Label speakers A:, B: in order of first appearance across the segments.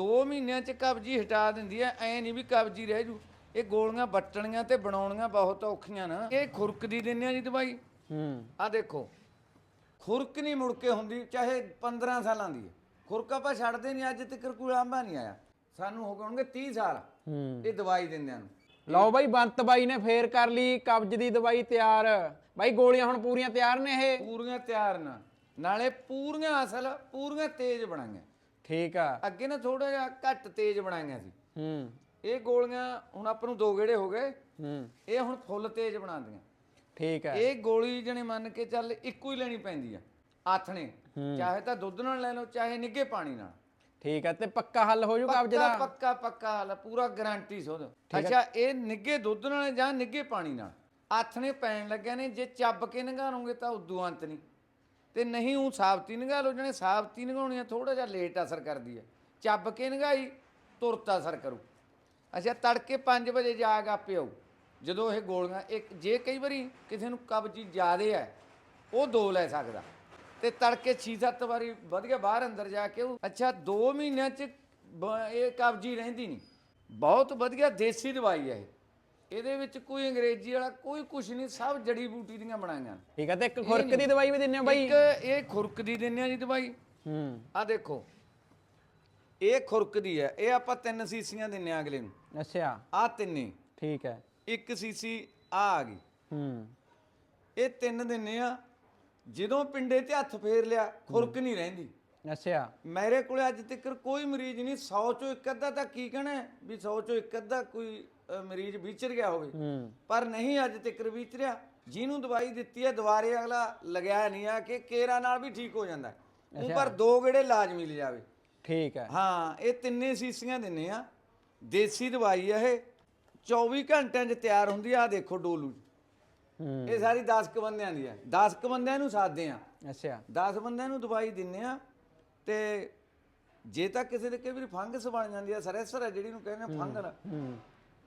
A: 2 ਮਹੀਨਿਆਂ ਚ ਕਬਜੀ ਹਟਾ ਦਿੰਦੀ ਐ ਐ ਨਹੀਂ ਵੀ ਕਬਜੀ ਰਹਿ ਜੂ। ਇਹ ਗੋਲੀਆਂ ਵੱਟਣੀਆਂ ਤੇ ਬਣਾਉਣੀਆਂ ਬਹੁਤ ਔਖੀਆਂ ਨਾ। ਇਹ ਖੁਰਕ ਦੀ ਦਿੰਦੇ ਆ ਜੀ ਦਵਾਈ।
B: ਹੂੰ।
A: ਆ ਦੇਖੋ ਖੁਰਕ ਨਹੀਂ ਮੁੜ ਕੇ ਹੁੰਦੀ ਚਾਹੇ 15 ਸਾਲਾਂ ਦੀ ਖੁਰਕ ਆਪਾਂ ਛੱਡਦੇ ਨਹੀਂ ਅੱਜ ਤੱਕ ਕੋਈ ਆਂਬਾ ਨਹੀਂ ਆਇਆ। ਸਾਨੂੰ ਹੋ ਗਏ 30 ਸਾਲ
B: ਹੂੰ।
A: ਇਹ ਦਵਾਈ ਦਿੰਦਿਆਂ ਨੂੰ।
B: ਲਓ ਬਾਈ ਬੰਤ ਬਾਈ ਨੇ ਫੇਰ ਕਰ ਲਈ ਕਬਜ਼ ਦੀ ਦਵਾਈ ਤਿਆਰ। ਬਾਈ ਗੋਲੀਆਂ ਹੁਣ ਪੂਰੀਆਂ ਤਿਆਰ ਨੇ ਇਹ?
A: ਪੂਰੀਆਂ ਤਿਆਰ ਨਾ। ਨਾਲੇ ਪੂਰੀਆਂ ਅਸਲ ਪੂਰੀਆਂ ਤੇਜ਼ ਬਣਾਈਆਂ।
B: ਠੀਕ ਆ।
A: ਅੱਗੇ ਨਾ ਥੋੜਾ ਜਿਹਾ ਘੱਟ ਤੇਜ਼ ਬਣਾਈਆਂ ਸੀ।
B: ਹੂੰ।
A: ਇਹ ਗੋਲੀਆਂ ਹੁਣ ਆਪਾਂ ਨੂੰ ਦੋ ਗੇੜੇ ਹੋ ਗਏ।
B: ਹੂੰ।
A: ਇਹ ਹੁਣ ਫੁੱਲ ਤੇਜ਼ ਬਣਾਉਂਦੀਆਂ।
B: ਠੀਕ ਆ।
A: ਇਹ ਗੋਲੀ ਜਣੇ ਮੰਨ ਕੇ ਚੱਲ ਇੱਕੋ ਹੀ ਲੈਣੀ ਪੈਂਦੀ ਆ ਆਥਣੇ ਚਾਹੇ ਤਾਂ ਦੁੱਧ ਨਾਲ ਲੈ ਲਓ ਚਾਹੇ ਨਿੱਗੇ ਪਾਣੀ ਨਾਲ।
B: ਠੀਕ ਆ ਤੇ ਪੱਕਾ ਹੱਲ ਹੋ ਜੂ ਕਬਜ਼ ਦਾ
A: ਪੱਕਾ ਪੱਕਾ ਹਾਲ ਪੂਰਾ ਗਾਰੰਟੀ ਸੋਧ ਅੱਛਾ ਇਹ ਨਿੱਗੇ ਦੁੱਧ ਨਾਲ ਜਾਂ ਨਿੱਗੇ ਪਾਣੀ ਨਾਲ? ਆਥਣੇ ਪੈਣ ਲੱਗਿਆ ਨੇ ਜੇ ਚੱਬ ਕੇ ਨੰਗਾਰੋਗੇ ਤਾਂ ਉਦੋਂ ਅੰਤ ਨਹੀਂ। ਤੇ ਨਹੀਂ ਉਹ ਸਾਬਤੀ ਨੰਗਾ ਲਓ ਜਣੇ ਸਾਬਤੀ ਨੰਗਾਉਣੀ ਆ ਥੋੜਾ ਜਿਹਾ ਲੇਟ ਅਸਰ ਕਰਦੀ ਹੈ ਚੱਬ ਕੇ ਨੰਗਾਈ ਤੁਰਤ ਅਸਰ ਕਰੂ। ਅੱਛਾ, ਤੜਕੇ 5 ਵਜੇ ਜਾਗ ਆਪੇ ਆਊ। ਜਦੋਂ ਇਹ ਗੋਲੀਆਂ, ਇੱਕ ਜੇ ਕਈ ਵਾਰੀ ਕਿਸੇ ਨੂੰ ਕਬਜੀ ਜ਼ਿਆਦੇ ਹੈ ਉਹ ਦੋ ਲੈ ਸਕਦਾ। ਤੇ ਤੜਕੇ 6-7 ਵਾਰੀ ਵਧੀਆ ਬਾਹਰ ਅੰਦਰ ਜਾ ਕੇ ਉਹ ਅੱਛਾ 2 ਮਹੀਨਿਆਂ ਚ ਬ- ਇਹ ਕਬਜੀ ਰਹਿੰਦੀ ਨਹੀਂ। ਬਹੁਤ ਵਧੀਆ ਦੇਸੀ ਦਵਾਈ ਹੈ ਇਹ। ਇਹਦੇ ਵਿੱਚ ਕੋਈ ਅੰਗਰੇਜ਼ੀ ਵਾਲਾ ਕੋਈ ਕੁਝ ਨਹੀਂ ਸਭ ਜੜੀ ਬੂਟੀ ਦੀਆਂ ਬਣਾਈਆਂ।
B: ਠੀਕ ਆ ਤੇ ਇੱਕ ਖੁਰਕ ਦੀ ਦਵਾਈ ਵੀ ਦਿੰਨੇ ਆ ਬਾਈ?
A: ਇੱਕ ਇਹ ਖੁਰਕ ਦੀ ਦਿੰਨੇ ਆ ਜੀ ਦਵਾਈ।
B: ਹੂੰ।
A: ਆ ਦੇਖੋ ਇਹ ਖੁਰਕ ਦੀ ਹੈ ਇਹ ਆਪਾਂ ਤਿੰਨ ਸੀਸੀਆਂ ਦਿੰਨੇ ਆ ਅਗਲੇ ਨੂੰ।
B: ਅੱਛਾ।
A: ਆ ਤਿੰਨੇ।
B: ਠੀਕ ਹੈ।
A: ਇੱਕ ਸੀਸੀ ਆ ਆ ਗਈ।
B: ਹੂੰ।
A: ਇਹ ਤਿੰਨ ਦਿੰਨੇ ਆ ਜਦੋਂ ਪਿੰਡੇ ਤੇ ਹੱਥ ਫੇਰ ਲਿਆ ਖੁਰਕ ਨਹੀਂ ਰਹਿੰਦੀ।
B: ਅੱਛਾ।
A: ਮੇਰੇ ਕੋਲੇ ਅੱਜ ਤੱਕ ਕੋਈ ਮਰੀਜ਼ ਨਹੀਂ 100 ਚੋਂ ਇੱਕ ਅੱਧਾ ਤਾਂ ਕੀ ਕਹਣਾ ਹੈ ਵੀ 100 ਚੋਂ ਇੱਕ ਅੱਧਾ ਕੋਈ ਅ, ਮਰੀਜ਼ ਵਿਚਰ ਗਿਆ ਹੋਵੇ।
B: ਹੂੰ।
A: ਪਰ ਨਹੀਂ ਅੱਜ ਤੱਕ ਵਿਚਰਿਆ। ਜਿਹਨੂੰ ਦਵਾਈ ਦਿੱਤੀ ਹੈ ਦੁਬਾਰੇ ਅਗਲਾ ਲਗਿਆ ਨਹੀਂ ਆ ਕਿ ਕੇਰਾ ਨਾਲ ਵੀ ਠੀਕ ਹੋ ਜਾਂਦਾ। ਹੈ। ਪਰ ਦੋ ਗੇੜੇ ਲਾਜ਼ਮੀ ਲੈ ਜਾਵੇ।
B: ਠੀਕ ਹੈ।
A: ਹਾਂ ਇਹ ਤਿੰਨੇ ਸੀਸੀਆਂ ਦਿੰਨੇ ਆ। ਦੇਸੀ ਦਵਾਈ ਆ ਇਹ। 24 ਘੰਟਿਆਂ 'ਚ ਤਿਆਰ ਹੁੰਦੀ ਆ ਆਹ ਦੇਖੋ ਡੋਲੂ
B: ਹੂੰ।
A: ਇਹ ਸਾਰੀ 10 ਕ ਬੰਦਿਆਂ ਦੀ ਆ। 10 ਕ ਬੰਦਿਆਂ ਨੂੰ ਸਾਦੇ ਆ।
B: ਅੱਛਾ।
A: 10 ਬੰਦਿਆਂ ਨੂੰ ਦਵਾਈ ਦਿੰਨੇ ਆ। ਤੇ ਜੇ ਤਾਂ ਕਿਸੇ ਦੇ ਕਈ ਵਾਰੀ ਫੰਗਸ ਬਣ ਜਾਂਦੀ ਆ ਸਰੈਸਰ ਆ ਜਿਹੜੀ ਨੂੰ ਕਹਿੰਦੇ ਆ ਫੰਗਲ
B: ਹੂੰ।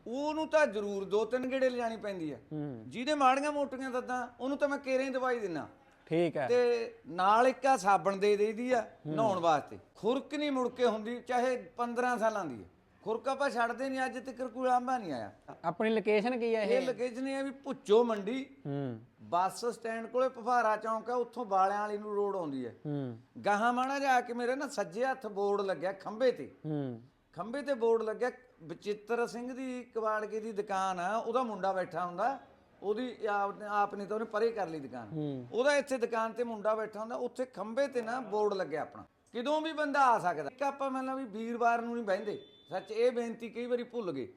A: ਉਹਨੂੰ ਤਾਂ ਜ਼ਰੂਰ ਦੋ ਤਿੰਨ ਗੇੜੇ ਲਿਜਾਣੀ ਪੈਂਦੀ ਆ।
B: ਹੂੰ।
A: ਜਿਹਦੇ ਮਾੜੀਆਂ ਮੋਟੀਆਂ ਦੰਦਾਂ ਉਹਨੂੰ ਤਾਂ ਮੈਂ ਕੇਰੇ ਹੀ ਦਵਾਈ ਦਿੰਨਾ।
B: ਠੀਕ ਹੈ
A: ਤੇ ਨਾਲ ਇੱਕ ਆ ਸਾਬਣ ਦੇ ਦੇਈਦੀ ਆ ਨਹਾਉਣ ਵਾਸਤੇ। ਖੁਰਕ ਨਹੀਂ ਮੁੜ ਕੇ ਹੁੰਦੀ ਚਾਹੇ 15 ਸਾਲਾਂ ਦੀ ਹੈ ਖੁਰਕ ਆਪਾਂ ਛੱਡਦੇ ਨਹੀਂ ਅੱਜ ਤੱਕ ਕੋਈ ਆਂਬਾ ਨਹੀਂ ਆਇਆ।
B: ਆਪਣੀ ਲੋਕੇਸ਼ਨ ਕੀ ਹੈ ਇਹ?
A: ਇਹ ਲੋਕੇਸ਼ਨ ਇਹ ਆ ਵੀ ਭੁੱਚੋ ਮੰਡੀ।
B: ਹੂੰ।
A: ਬੱਸ ਸਟੈਂਡ ਕੋਲੇ ਪਫਾਰਾ ਚੌਂਕ ਆ ਉੱਥੋਂ ਬਾਲਿਆਂ ਵਾਲੀ ਨੂੰ ਰੋਡ ਆਉਂਦੀ ਹੈ
B: ਹੂੰ।
A: ਗਾਹਾਂ ਮਾਣਾ ਜਾ ਕੇ ਮੇਰੇ ਨਾ ਸੱਜੇ ਹੱਥ ਬੋਰਡ ਲੱਗਿਆ ਖੰਬੇ ਤੇ।
B: ਹੂੰ।
A: ਖੰਬੇ ਤੇ ਬੋਰਡ ਲੱਗਿਆ ਬਚਿੱਤਰ ਸਿੰਘ ਦੀ ਕਬਾੜਕੇ ਦੀ ਦੁਕਾਨ ਆ ਉਹਦਾ ਮੁੰਡਾ ਬੈਠਾ ਹੁੰਦਾ। ਉਹਦੀ ਆਪ ਆਪ ਨੇ ਤਾਂ ਉਹਨੇ ਪਰੇ ਕਰ ਲਈ ਦੁਕਾਨ।
B: ਹੂੰ।
A: ਉਹਦਾ ਇੱਥੇ ਦੁਕਾਨ ਤੇ ਮੁੰਡਾ ਬੈਠਾ ਹੁੰਦਾ ਉੱਥੇ ਖੰਬੇ ਤੇ ਨਾ ਬੋਰਡ ਲੱਗਿਆ ਆਪਣਾ। ਕਿਦੋਂ ਵੀ ਬੰਦਾ ਆ ਸਕਦਾ। ਇੱਕ ਆਪਾਂ ਮਤਲਬ ਵੀ ਵੀਰਵਾਰ ਨੂੰ ਨਹੀਂ ਬਹਿੰਦੇ। ਸੱਚ ਇਹ ਬੇਨਤੀ ਕਈ ਵਾਰੀ ਭੁੱਲ ਗਏ।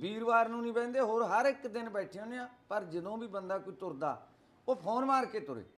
A: ਵੀਰਵਾਰ ਨੂੰ ਨਹੀਂ ਬਹਿੰਦੇ ਹੋਰ ਹਰ ਇੱਕ ਦਿਨ ਬੈਠੇ ਹੁੰਦੇ ਆ ਪਰ ਜਦੋਂ ਵੀ ਬੰਦਾ ਕੋਈ ਤੁਰਦਾ ਉਹ ਫੋਨ ਮਾਰ ਕੇ ਤੁਰੇ।